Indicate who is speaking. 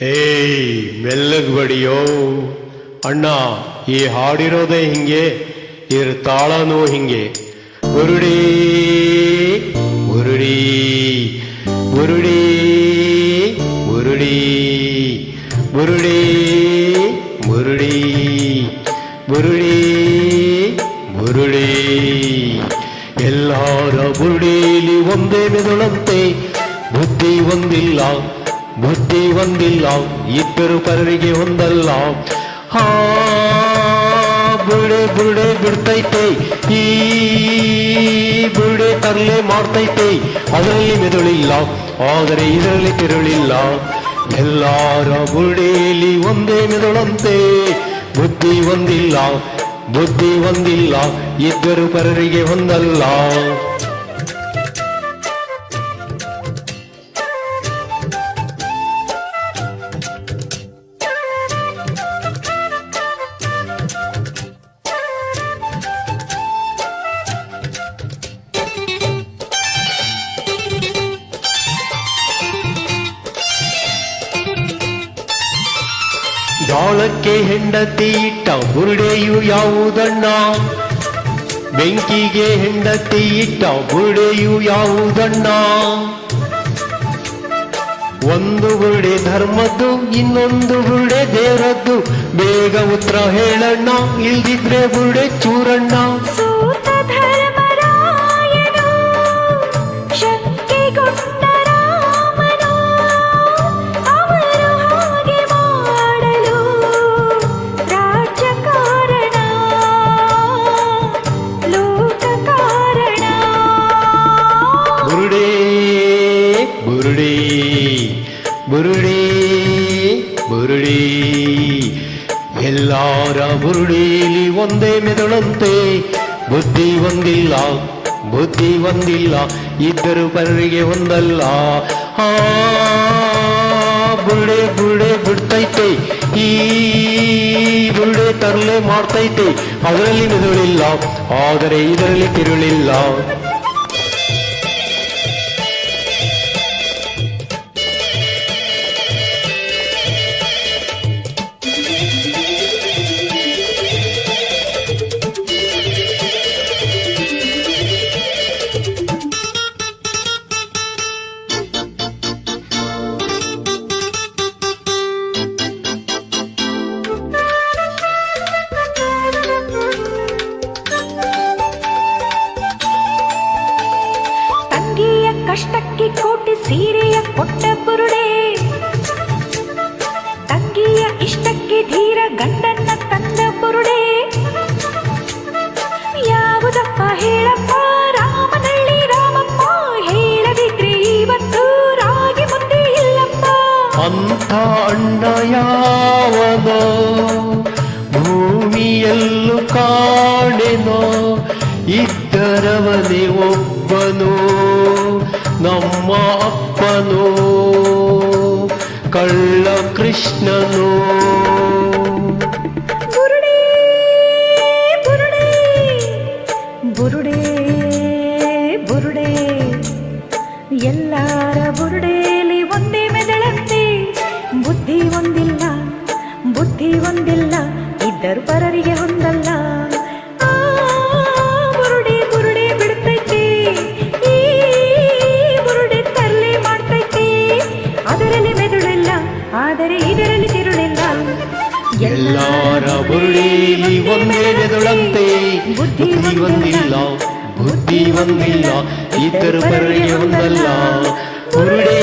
Speaker 1: ಏಯ್ ಮೆಲ್ಲಗ್ ಬಡಿಯೋ ಅಣ್ಣ ಈ ಹಾಡಿರೋದೇ ಹಿಂಗೆ ಇದ್ರ ತಾಳನೂ ಹಿಂಗೆ ಉರುಡಿ ಉರುಡಿ ಉರುಡಿ ಉರುಡಿ ಬುರುಡಿ ಬುರುಡಿ ಬುರುಡಿ ಬುರುಡಿ ಎಲ್ಲಾರ ಬುರುಡಿಲಿ ಒಂದೇ ಮೆದುಳಂತೆ ಬುದ್ಧಿ ಒಂದಿಲ್ಲ ಬುದ್ಧಿ ಒಂದಿಲ್ಲ ಇಬ್ಬರು ಪರರಿಗೆ ಒಂದಲ್ಲ ಹಾ ಬುರುಡೆ ಬುರುಡೆ ಬಿಡ್ತೈತೆ ಈ ಬುರುಡೆ ತರಲೆ ಮಾಡ್ತೈತೆ ಅದರಲ್ಲಿ ಮೆದುಳಿಲ್ಲ ಆದರೆ ಇದರಲ್ಲಿ ತಿರುಳಿಲ್ಲ ಎಲ್ಲಾರ ಬುರುಡೆಯಲ್ಲಿ ಒಂದೇ ಮೆದುಳಂತೆ ಬುದ್ಧಿ ಒಂದಿಲ್ಲ ಬುದ್ಧಿ ಒಂದಿಲ್ಲ ಇಬ್ಬರು ಪರರಿಗೆ ಒಂದಲ್ಲ ಜಾಳಕ್ಕೆ ಹೆಂಡತಿ ಇಟ್ಟ ಬುರುಡೆಯು ಯಾವುದಣ್ಣ? ಬೆಂಕಿಗೆ ಹೆಂಡತಿ ಇಟ್ಟ ಬುರುಡೆಯು ಯಾವುದಣ್ಣ? ಒಂದು ಬುರುಡೆ ಧರ್ಮದ್ದು, ಇನ್ನೊಂದು ಬುರುಡೆ ದೇವರದ್ದು. ಬೇಗ ಉತ್ತರ ಹೇಳಣ್ಣ, ಇಲ್ದಿದ್ರೆ ಬುರುಡೆ ಚೂರಣ್ಣ. ಬುರುಡಿ ಎಲ್ಲಾರ ಬುರುಡಿಲಿ ಒಂದೇ ಮೆದುಳಂತೆ. ಬುದ್ಧಿ ಒಂದಿಲ್ಲ ಬುದ್ಧಿ ಒಂದಿಲ್ಲ, ಇದ್ದರು ಬರರಿಗೆ ಒಂದಲ್ಲ. ಆ, ಬುರುಡೆ ಬುರುಡೆ ಬಿಡ್ತೈತೆ. ಈ ಬುರುಡೆ ತರಲೆ ಮಾಡ್ತೈತೆ. ಅದರಲ್ಲಿ ಮೆದುಳಿಲ್ಲ, ಆದರೆ ಇದರಲ್ಲಿ ತಿರುಳಿಲ್ಲ.
Speaker 2: ಕಷ್ಟಕ್ಕೆ ಕೋಟಿ ಸೀರೆಯ ಕೊಟ್ಟ ಬುರುಡೆ. ತಂಗಿಯ ಇಷ್ಟಕ್ಕೆ ಧೀರ ಗಂಡನ್ನ ತಂದ ಬುರುಡೆ. ಯಾವುದಪ್ಪ ಹೇಳಪ್ಪ? ರಾಮನಳ್ಳಿ ರಾಮಪ್ಪ, ಹೇಳದಿದ್ರೆ ಇವತ್ತು ರಾಗಿ ಮುಂದೆ ಇಲ್ಲಪ್ಪ.
Speaker 1: ಅಂತ ಅಣ್ಣ ಯಾವದ ಭೂಮಿಯಲ್ಲೂ ಇದ್ದರವನೇ ನಮ್ಮ ಅಪ್ಪನೋ, ಕಳ್ಳ ಕೃಷ್ಣನೋ.
Speaker 2: ಬುರುಡೆ ಬುರುಡೆ ಬುರುಡೆ ಬುರುಡೆ. ಎಲ್ಲಾರ ಬುರುಡೇಲಿ ಒಂದೇ ಮೆದಳಂತೆ. ಬುದ್ಧಿ ಒಂದಿಲ್ಲ ಬುದ್ಧಿ ಒಂದಿಲ್ಲ, ಇದ್ದರು ಪರರಿಗೆ ಹೊಂದಲ್ಲ
Speaker 1: ಮೇಲೆದುಳಂತೆ ಬುದ್ಧಿ ಒಂದಿಲ್ಲ ಬುದ್ಧಿ ಒಂದಿಲ್ಲ ಇದ್ದರು ಬರಲಿ ಒಂದಲ್ಲ ಕುರುಡೇ